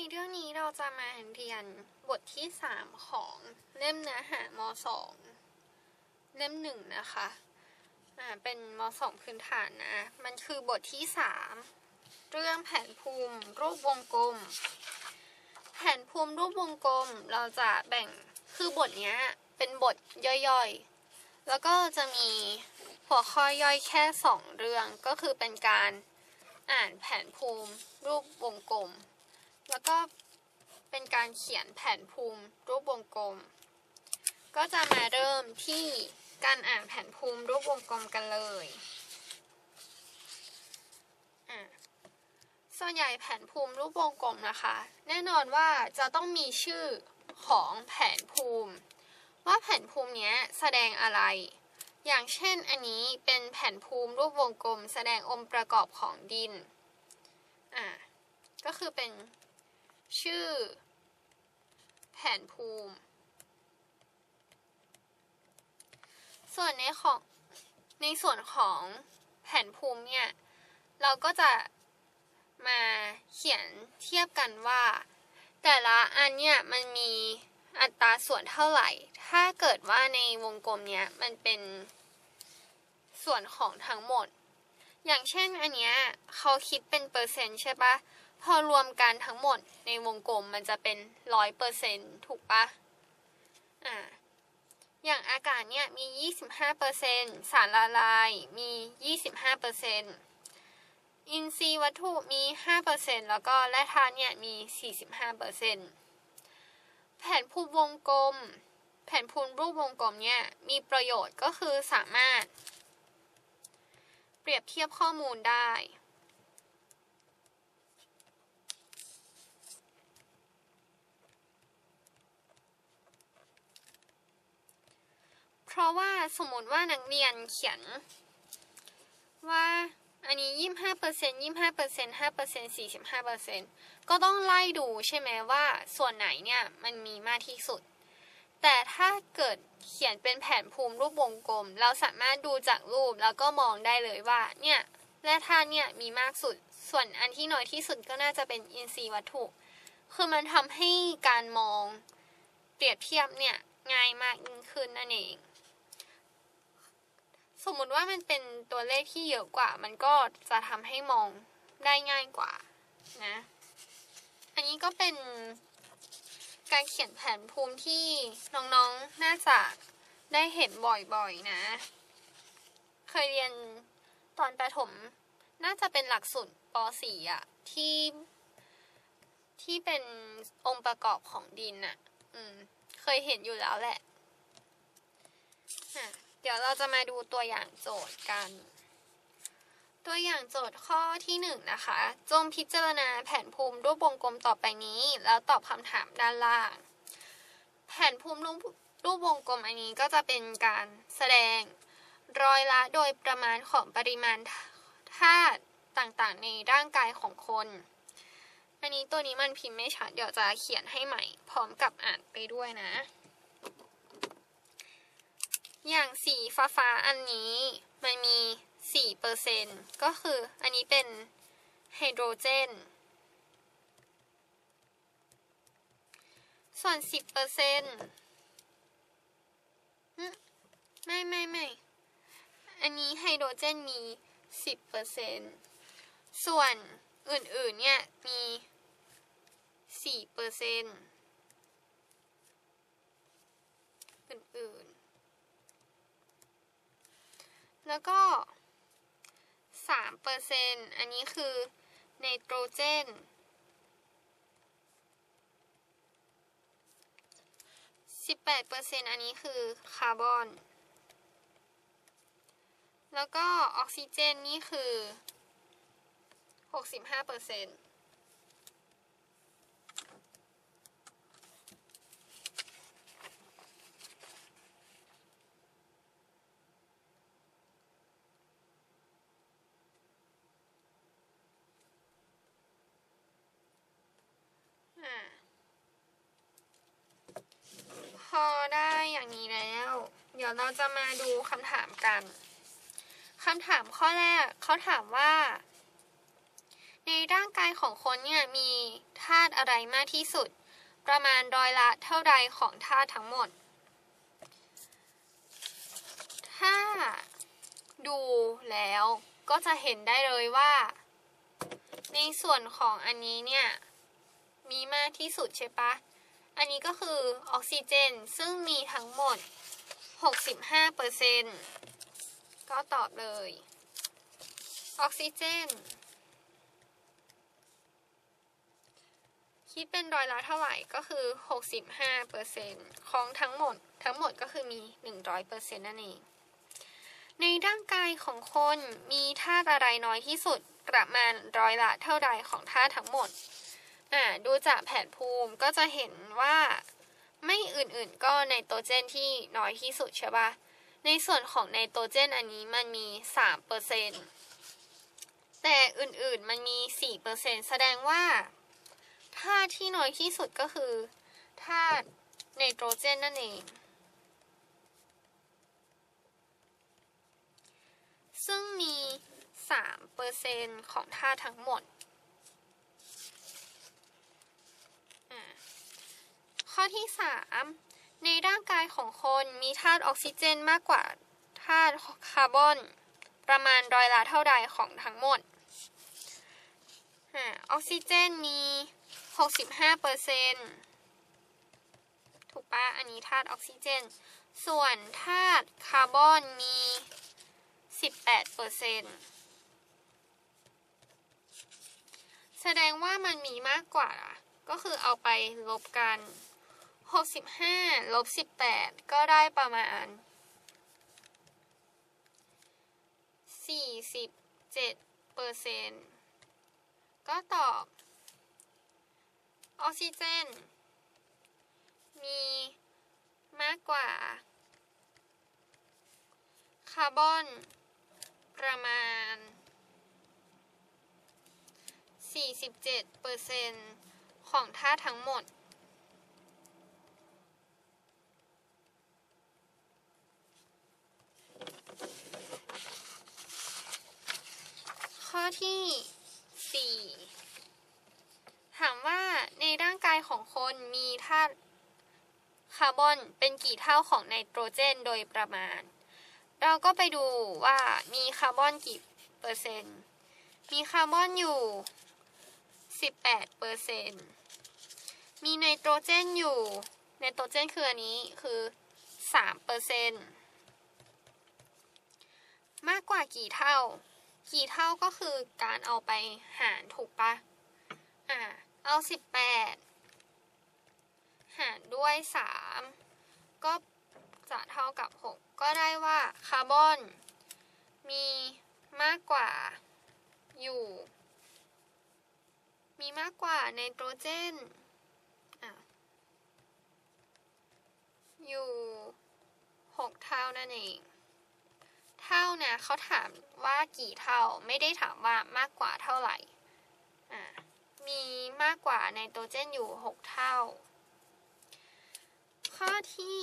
ในเรื่องนี้เราจะมาเรียนบทที่ 3 ของเล่มเนื้อหาม2เล่มหนึ่งนะคะอ่าเป็นม2พื้นฐานนะ มันคือบทที่ 3 เรื่องแผนภูมิรูปวงกลม แผนภูมิรูปวงกลมเราจะแบ่งคือบทนี้เป็นบทย่อยๆ แล้วก็จะมีหัวข้อย่อยแค่ 2 เรื่องก็คือเป็นการอ่านแผนภูมิรูปวงกลม แล้วก็เป็นการเขียนแผนภูมิรูปวงกลม ก็จะมาเริ่มที่การอ่านแผนภูมิรูปวงกลมกันเลยอะส่วนใหญ่แผนภูมิรูปวงกลมนะคะ แน่นอนว่าจะต้องมีชื่อของแผนภูมิ ว่าแผนภูมินี้แสดงอะไร อย่างเช่นอันนี้เป็นแผนภูมิรูปวงกลม แสดงองค์ประกอบของดินอะก็คือเป็น ชื่อ แผนภูมิ ส่วนในของในส่วนของแผนภูมิเนี่ย เราก็จะมาเขียนเทียบกันว่า แต่ละอันเนี่ยมันมีอัตราส่วนเท่าไหร่ ถ้าเกิดว่าในวงกลมเนี้ยมันเป็นส่วนของทั้งหมด อย่างเช่นอันเนี้ยเขาคิดเป็นเปอร์เซ็นต์ใช่ปะ พอรวมกันทั้งหมดในวงกลมมันจะเป็นร้อยเปอร์เซ็นต์ถูกปะอ่าอย่างอากาศเนี่ยมี 25%สารละลายมี 25%อินทรีย์วัตถุมี 5%แล้วก็แร่ธาตุเนี่ยมี 45%แผนภูมิวงกลม แผนภูมิรูปวงกลมเนี่ยมีประโยชน์ก็คือสามารถ เปรียบเทียบข้อมูลได้ ราะว่าสมมติว่านักเรียนเขียน ว่าอันนี้ยี่ห้าเปอร์เซ็นยี่ห้าเปอร์เซ็นห้าเปอร์เซ็นสี่สิบห้าเปอร์เซ็นก็ต้องไล่ดูใช่ไหมว่าส่วนไหนเนี่ยมันมีมากที่สุด แต่ถ้าเกิดเขียนเป็นแผนภูมิรูปวงกลม เราสามารถดูจากรูปแล้วก็มองได้เลยว่าเนี่ยแร่ธาตุเนี่ยมีมากสุด ส่วนอันที่น้อยที่สุดก็น่าจะเป็นอินทรีย์วัตถุ คือมันทำให้การมองเปรียบเทียบเนี่ยง่ายมากยิ่งขึ้นนั่นเอง สมมุติว่ามันเป็นตัวเลขที่เยอะกว่า มันก็จะทำให้มองได้ง่ายกว่านะ อันนี้ก็เป็นการเขียนแผนภูมิที่น้องๆ น่าจะได้เห็นบ่อยๆนะ เคยเรียนตอนประถม น่าจะเป็นหลักสูตรป .4 อะที่ที่เป็นองค์ประกอบของดินอะอืม เคยเห็นอยู่แล้วแหละอะ เดี๋ยวเราจะมาดูตัวอย่างโจทย์กัน ตัวอย่างโจทย์ข้อที่หนึ่งนะคะ จงพิจารณาแผนภูมิรูปวงกลมต่อไปนี้ แล้วตอบคำถามด้านล่าง แผนภูมิรูปรูปวงกลมอันนี้ก็จะเป็นการแสดงรอยละโดยประมาณของปริมาณธาตุต่างๆ ในร่างกายของคน อันนี้ตัวนี้มันพิมพ์ไม่ชัด เดี๋ยวจะเขียนให้ใหม่ พร้อมกับอ่านไปด้วยนะ อย่างสีฟ้าฟ้าอันนี้มันมี4เปอร์เซ็นก็คืออันนี้เป็นไฮโดรเจน ส่วน10เปอร์เซ็นไม่ไม่ไม่ อันนี้ไฮโดรเจนมี10เปอร์เซ็นส่วนอื่นๆเนี่ยมี4เปอร์เซ็นอื่นๆ แล้วก็3เปอร์เซ็นอันนี้คือไนโตรเจน18เปอร์เซ็นอันนี้คือคาร์บอน แล้วก็ออกซิเจนนี่คือ65เปอร์เซ็นต์ อะพ อได้อย่างนี้แล้ว เดี๋ยวเราจะมาดูคำถามกันคำถามข้อแรกเขาถามว่าในในร่างกายของคนเนี่ยมีธาตุอะไรมากที่สุด ประมาณร้อยละเท่าใดของธาตุทั้งหมด ถ้าดูแล้วก็จะเห็นได้เลยว่า ในส่วนของอันนี้เนี่ย มีมากที่สุดใช่ปะ อันนี้ก็คือออกซิเจน ซึ่งมีทั้งหมด 65เปอร์เซ็นก็ตอบเลย ออกซิเจน คิดเป็นร้อยละเท่าไหร่ก็คือ 65เปอร์เซ็นของทั้งหมด ทั้งหมดก็คือมี 100เปอร์เซ็นนั่นเอง ในร่างกายของคนมีธาตุอะไรน้อยที่สุดประมาณร้อยละเท่าใดของธาตุทั้งหมด อ่าดูจากแผนภูมิก็จะเห็นว่าไม่อื่นๆก็ไนโตรเจนที่น้อยที่สุดใช่ปะในส่วนของไนโตรเจนอันนี้มันมี3เปอร์เซนแต่อื่นๆมันมี4เปอร์เซนแสดงว่าธาตุที่น้อยที่สุดก็คือธาตุไนโตรเจนนั่นเอง ซึ่งมี3เปอร์เซ็นของธาตุทั้งหมด ข้อที่ 3 ในร่างกายของคนมีธาตุออกซิเจนมากกว่าธาตุคาร์บอน ประมาณร้อยละเท่าใดของทั้งหมด ออกซิเจนมี 65เปอร์เซ็นถูกปะอันนี้ธาตุออกซิเจน ส่วนธาตุคาร์บอนมี 18เปอร์เซ็นแสดงว่ามันมีมากกว่า ก็คือเอาไปลบกัน 65ลบ18 ก็ได้ประมาณ 47เปอร์เซ็นก็ตอบ ออกซิเจน มีมากกว่า คาร์บอน ประมาณ 47เปอร์เซ็นของธาตุทั้งหมด ข้อที่4ถามว่าในร่างกายของคนมีธาตุคาร์บอนเป็นกี่เท่าของไนโตรเจนโดยประมาณ เราก็ไปดูว่ามีคาร์บอนกี่เปอร์เซ็นต์ มีคาร์บอนอยู่ 18เปอร์เซ็นต์ มีไนโตรเจนอยู่ ไนโตรเจนคืออันนี้คือ3เปอร์เซ็นต์ มากกว่ากี่เท่า กี่เท่าก็คือการเอาไปหารถูกปะอ่า เอา18หารด้วย3ก็จะเท่ากับ6ก็ได้ว่าคาร์บอนมีมากกว่าอยู่ มีมากกว่าไนโตรเจนออยู่ 6 เท่านั่นเอง เท่านะเขาถามว่ากี่เท่าไม่ได้ถามว่ามากกว่าเท่าไหร่อะมีมากกว่าไนโตรเจนอยู่ 6 เท่า ข้อที่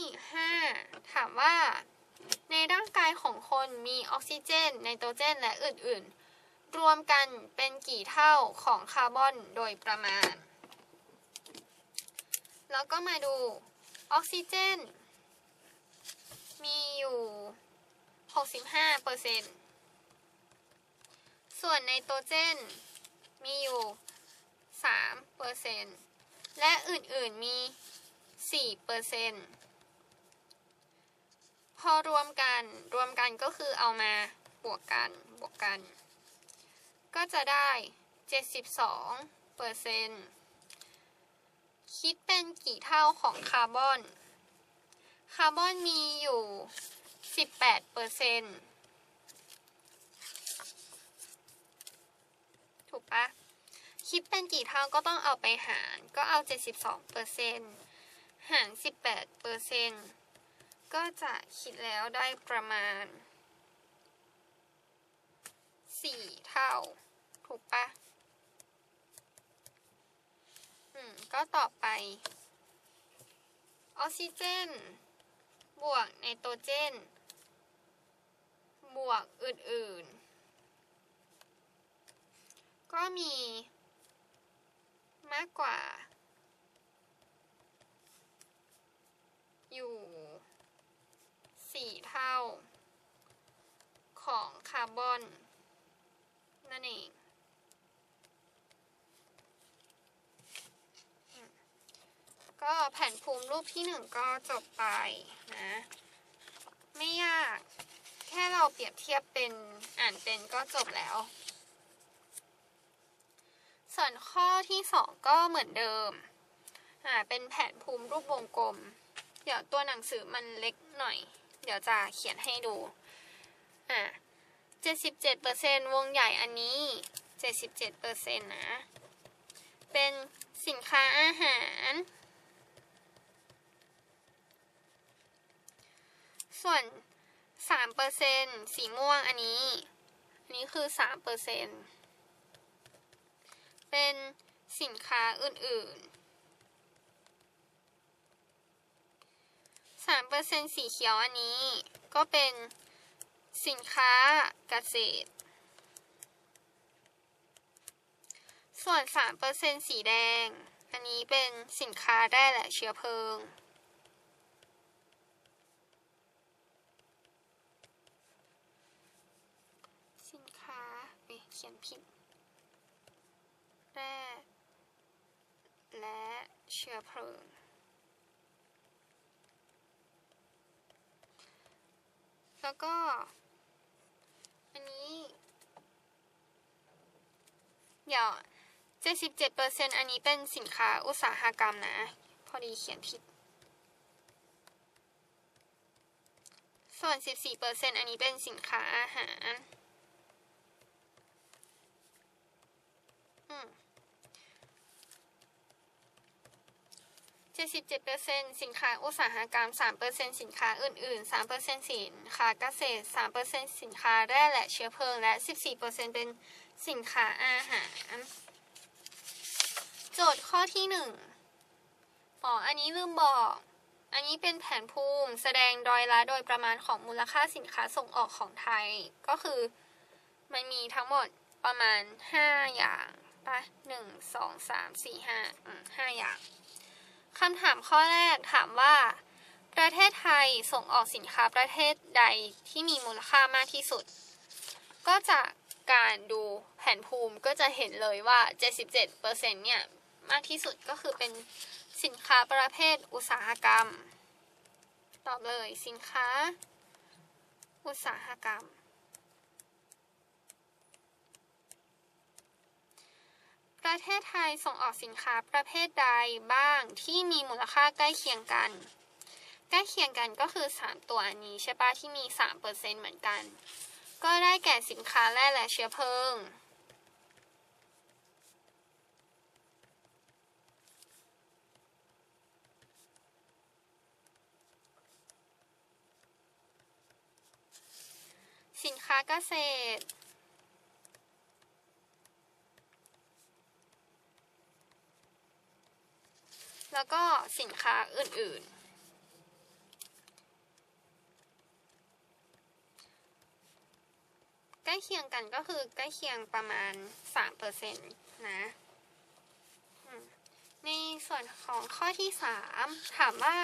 5 ถามว่า ในร่างกายของคนมีออกซิเจนไนโตรเจนและอื่นๆ รวมกันเป็นกี่เท่าของคาร์บอนโดยประมาณ แล้วก็มาดูออกซิเจน มีอยู่ 65เปอร์เซ็นต์ส่วนไนโตรเจน มีอยู่3เปอร์เซ็นต์และอื่นๆมี4เปอร์เซ็นต์พอรวมกันรวมกันก็คือเอามาบวกกันบวกกัน ก็จะได้ 72เปอร์เซ็นต์คิดเป็นกี่เท่าของคาร์บอน คาร์บอนมีอยู่ 18เปอร์เซ็นต์ถูกปะคิดเป็นกี่เท่าก็ต้องเอาไปหารก็เอา72เปอร์เซ็นต์หาร18เปอร์เซ็นต์ก็จะคิดแล้วได้ประมาณ4เท่า ถูกปะอืม ก็ต่อไปออกซิเจน บวกไนโตรเจน บวกอื่นๆ ก็มีมากกว่า อยู่สี่เท่า ของคาร์บอน นั่นเอง ก็แผนภูมิรูปที่หนึ่งก็จบไปนะ ไม่ยาก ค่เราเปรียบเทียบเป็นอ่านเป็นก็จบแล้ว ส่วนข้อที่สองก็เหมือนเดิม อ่า เป็นแผนภูมิรูปวงกลม เดี๋ยวตัวหนังสือมันเล็กหน่อย เดี๋ยวจะเขียนให้ดู อ่า77%วงใหญ่อันนี้77%นะ เป็นสินค้าอาหารส่วน 3%สีม่วงอันนี้ อันนี้คือ3%เปอร์เซ็นสินค้าอื่นๆ3%สีเขียวอันนี้ก็เป็นสินค้าเกษตร ส่วน3%สีแดง อันนี้เป็นสินค้าได้และเชื้อเพลิง สินค้า เขียนผิด แร่ และเชื้อเพลิง แล้วก็ อันนี้ เดี๋ยว77%อันนี้เป็นสินค้าอุตสาหกรรมนะ พอดีเขียนผิด ส่วน 14%อันนี้เป็นสินค้าอาหาร อืม 77%สินค้าอุตสาหกรรม 3%สินค้าอื่น ๆ 3%สินค้าเกษตร 3%สินค้าแร่และเชื้อเพลิง และ 14%เป็นสินค้าอาหาร โจทย์ข้อที่หนึ่งอ๋ออันนี้ลืมบอก อันนี้เป็นแผนภูมิแสดงดอยละโดยประมาณของมูลค่าสินค้าส่งออกของไทย ก็คือมันมีทั้งหมดประมาณ 5 อย่างปะหนึ่งสองสามสี่ห้าอืมห้าอย่าง คำถามข้อแรกถามว่า ประเทศไทยส่งออกสินค้าประเทศใดที่มีมูลค่ามากที่สุด ก็จากการดูแผนภูมิก็จะเห็นเลยว่า 77%เนี่ย มากที่สุดก็คือเป็นสินค้าประเภทอุตสาหกรรม ตอบเลยสินค้า อุตสาหกรรม ประเทศไทยส่งออกสินค้าประเภทใดบ้างที่มีมูลค่าใกล้เคียงกัน ใกล้เคียงกันก็คือ 3 ตัวอันนี้ใช่ปะที่มี 3%เหมือนกัน ก็ได้แก่สินค้าแร่และเชื้อเพลิง สินค้าเกษตร แล้วก็สินค้าอื่นๆ ใกล้เคียงกันก็คือใกล้เคียงประมาณ 3%นะในส่วนของข้อที่ 3 ถามว่า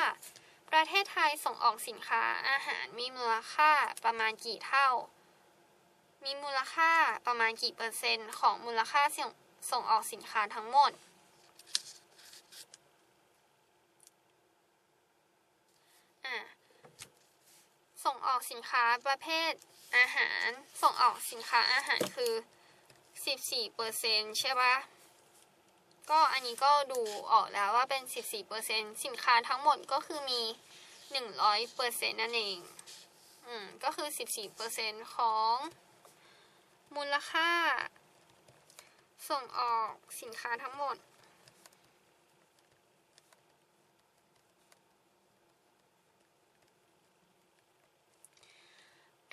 ประเทศไทยส่งออกสินค้าอาหารมีมูลค่าประมาณกี่เท่า มีมูลค่าประมาณกี่เปอร์เซ็นต์ของมูลค่าส่งออกสินค้าทั้งหมด อะ ส่งออกสินค้าประเภทอาหาร ส่งออกสินค้าอาหารคือ 14เปอร์เซ็นใช่ปะก็อันนี้ก็ดูออกแล้วว่าเป็น 14เปอร์เซ็นสินค้าทั้งหมดก็คือมี 100เปอร์เซ็นนั่นเอง อืม ก็คือ 14เปอร์เซ็นของ มูลค่า ส่งออกสินค้าทั้งหมด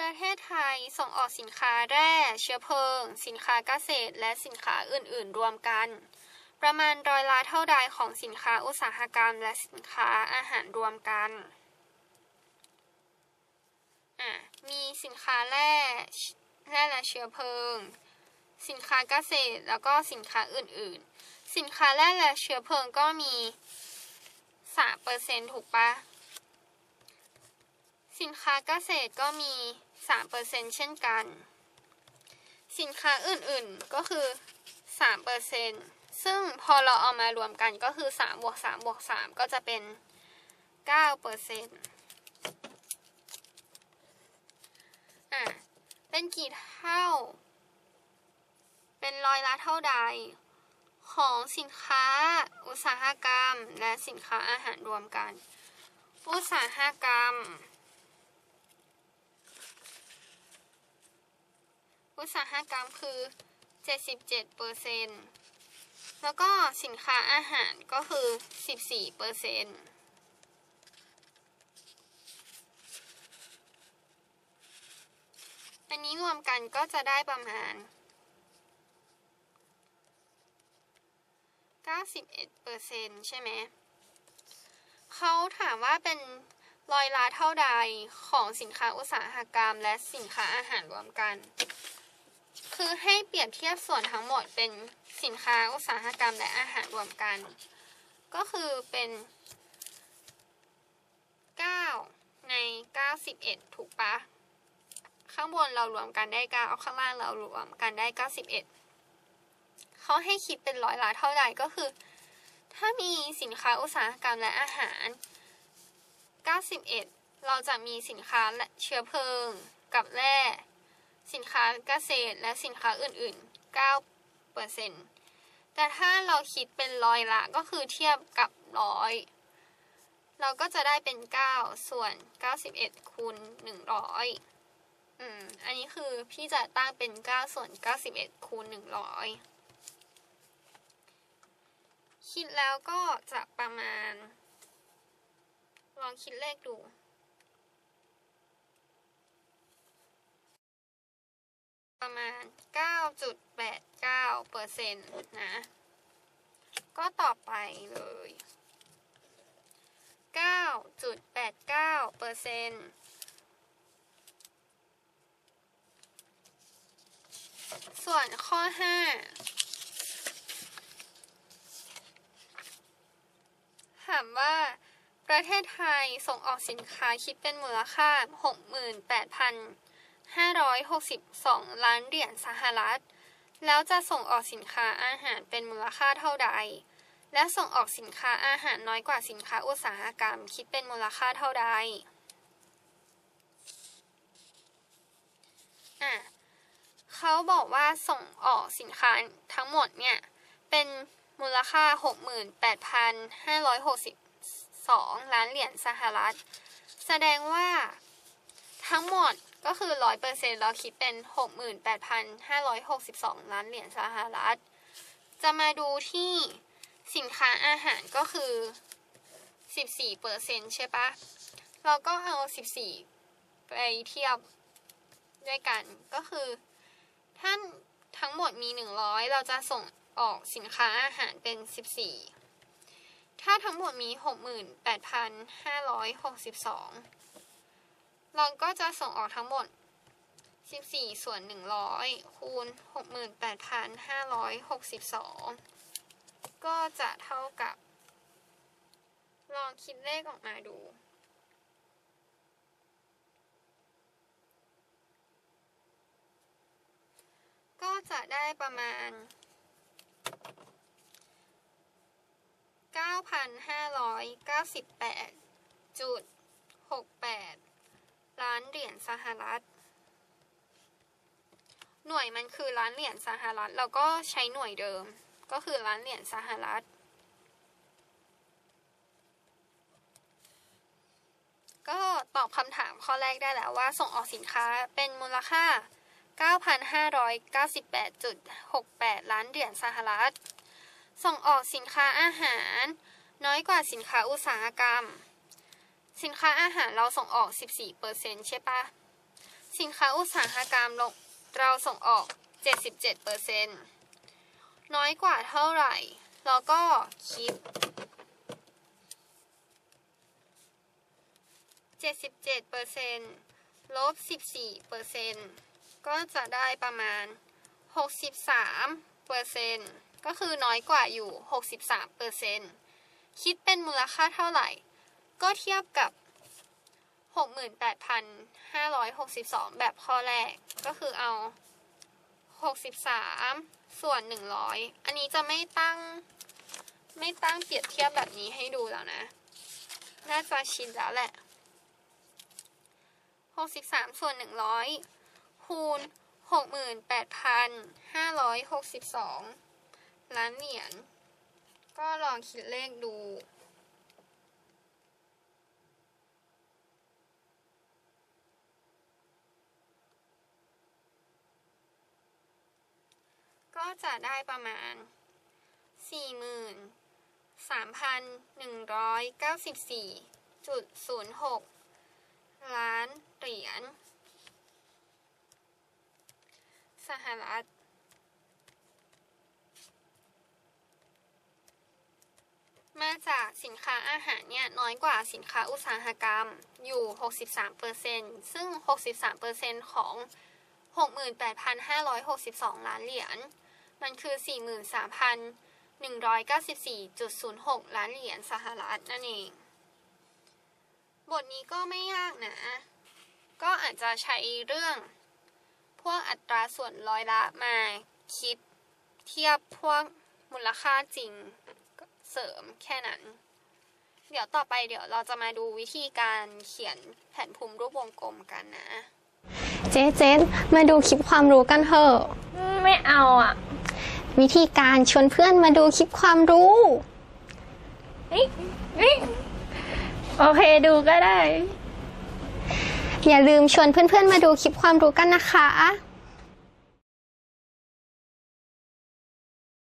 ประเทศไทยส่งออกสินค้าแร่ เชื้อเพลิง สินค้าเกษตร และสินค้าอื่น ๆ รวมกัน ประมาณร้อยละเท่าใดของสินค้าอุตสาหกรรม และสินค้าอาหารรวมกันมีสินค้าแร่แร่และเชื้อเพลิง สินค้าเกษตร แล้วก็สินค้าอื่น ๆ สินค้าแร่และเชื้อเพลิงก็มีสามเปอร์เซ็นถูกปะสินค้าเกษตรก็มี สามเปอร์เซ็นเช่นกัน สินค้าอื่นๆก็คือสามเปอร์เซ็นซึ่งพอเราเอามารวมกันก็คือสามบวกสามบวกสามก็จะเป็นเก้าเปอร์เซ็นอะ เป็นกี่เท่า เป็นร้อยละเท่าใด ของสินค้าอุตสาหกรรม และสินค้าอาหารรวมกัน อุตสาหกรรม อุตสาหกรรมคือ 77เปอร์เซ็นแล้วก็สินค้าอาหารก็คือ 14เปอร์เซ็นอันนี้รวมกันก็จะได้ประมาณ 91เปอร์เซ็นใช่ไหม เขาถามว่าเป็นรอยละเท่าใดของสินค้าอุตสาหกรรมและสินค้าอาหารรวมกัน คือให้เปรียบเทียบส่วนทั้งหมดเป็นสินค้าอุตสาหกรรมและอาหารรวมกัน ก็คือเป็น 9 ใน 91 ถูกปะข้างบนเรารวมกันได้ 9 ข้างล่างเรารวมกันได้ 91 เขาให้คิดเป็นร้อยละเท่าใดก็คือ ถ้ามีสินค้าอุตสาหกรรมและอาหาร 91 เราจะมีสินค้าและเชื้อเพลิงกับแร่ สินค้าเกษตรและสินค้าอื่นๆ9เปอร์เซ็นต์แต่ถ้าเราคิดเป็นร้อยละก็คือเทียบกับร้อยเราก็จะได้เป็น 9 ส่วน 91คูณ100 อืม อันนี้คือพี่จะตั้งเป็น 9 ส่วน 91คูณ100 คิดแล้วก็จะประมาณ ลองคิดเลขดู ประมาณ 9.89เปอร์เซ็นต์นะ ก็ต่อไปเลย 9.89เปอร์เซ็นต์ส่วนข้อ 5 ถามว่าประเทศไทยส่งออกสินค้าคิดเป็นมูลค่า 68,000 562 ล้านเหรียญสหรัฐ แล้วจะส่งออกสินค้าอาหารเป็นมูลค่าเท่าใด และส่งออกสินค้าอาหารน้อยกว่าสินค้าอุตสาหกรรมคิดเป็นมูลค่าเท่าใดอะเขาบอกว่าส่งออกสินค้าทั้งหมดเนี่ย เป็นมูลค่า 68,562 ล้านเหรียญสหรัฐ แสดงว่าทั้งหมด ก็คือร้อยเปอร์เซ็นต์เราคิดเป็นหกหมื่นแปดพันห้าร้อยหกสิบสองล้านเหรียญสหรัฐ จะมาดูที่สินค้าอาหารก็คือสิบสี่เปอร์เซ็นต์ใช่ปะเราก็เอาสิบสี่ไปเทียบด้วยกันก็คือ ท่านทั้งหมดมีหนึ่งร้อยเราจะส่งออกสินค้าอาหารเป็นสิบสี่ถ้าทั้งหมดมีหกหมื่นแปดพันห้าร้อยหกสิบสอง เราก็จะส่งออกทั้งหมด 14 ส่วน 100 คูณ 68,562 ก็จะเท่ากับ ลองคิดเลขออกมาดู ก็จะได้ประมาณ 9,598.68 ล้านเหรียญสหรัฐ หน่วยมันคือล้านเหรียญสหรัฐ เราก็ใช้หน่วยเดิม ก็คือล้านเหรียญสหรัฐ ก็ตอบคำถามข้อแรกได้แล้วว่าส่งออกสินค้าเป็นมูลค่า 9,598.68 ล้านเหรียญสหรัฐ ส่งออกสินค้าอาหาร น้อยกว่าสินค้าอุตสาหกรรม สินค้าอาหารเราส่งออก 14%ใช่ปะสินค้าอุตสาหกรรมเราส่งออก 77%น้อยกว่าเท่าไหร่ เราก็คิด 77%ลบ 14%ก็จะได้ประมาณ 63เปอร์เซ็นก็คือน้อยกว่าอยู่ 63เปอร์เซ็นคิดเป็นมูลค่าเท่าไหร่ ก็เทียบกับ 68,562 แบบข้อแรก ก็คือเอา 63 ส่วน 100 อันนี้จะไม่ตั้ง ไม่ตั้งเปรียบเทียบแบบนี้ให้ดูแล้วนะ น่าจะชินแล้วแหละ 63 ส่วน 100 คูณ 68,562 ล้านเหรียญ ก็ลองคิดเลขดู จะได้ประมาณ 43,194.06 ล้านเหรียญสหรัฐ มาจากสินค้าอาหารเนี่ยน้อยกว่าสินค้าอุตสาหกรรมอยู่ 63%ซึ่ง 63%ของ 68,562 ล้านเหรียญ มันคือ 43,194.06 ล้านเหรียญสหรัฐนั่นเอง บทนี้ก็ไม่ยากนะ ก็อาจจะใช้เรื่อง พวกอัตราส่วนร้อยละมาคิดเทียบพวกมูลค่าจริงเสริมแค่นั้น เดี๋ยวต่อไปเดี๋ยวเราจะมาดูวิธีการเขียนแผนภูมิรูปวงกลมกันนะ เจ๊เจ๊มาดูคลิปความรู้กันเถอะ ไม่เอาอะ วิธีการชวนเพื่อนมาดูคลิปความรู้โอเคดูก็ได้ อย่าลืมชวนเพื่อนๆมาดูคลิปความรู้กันนะคะ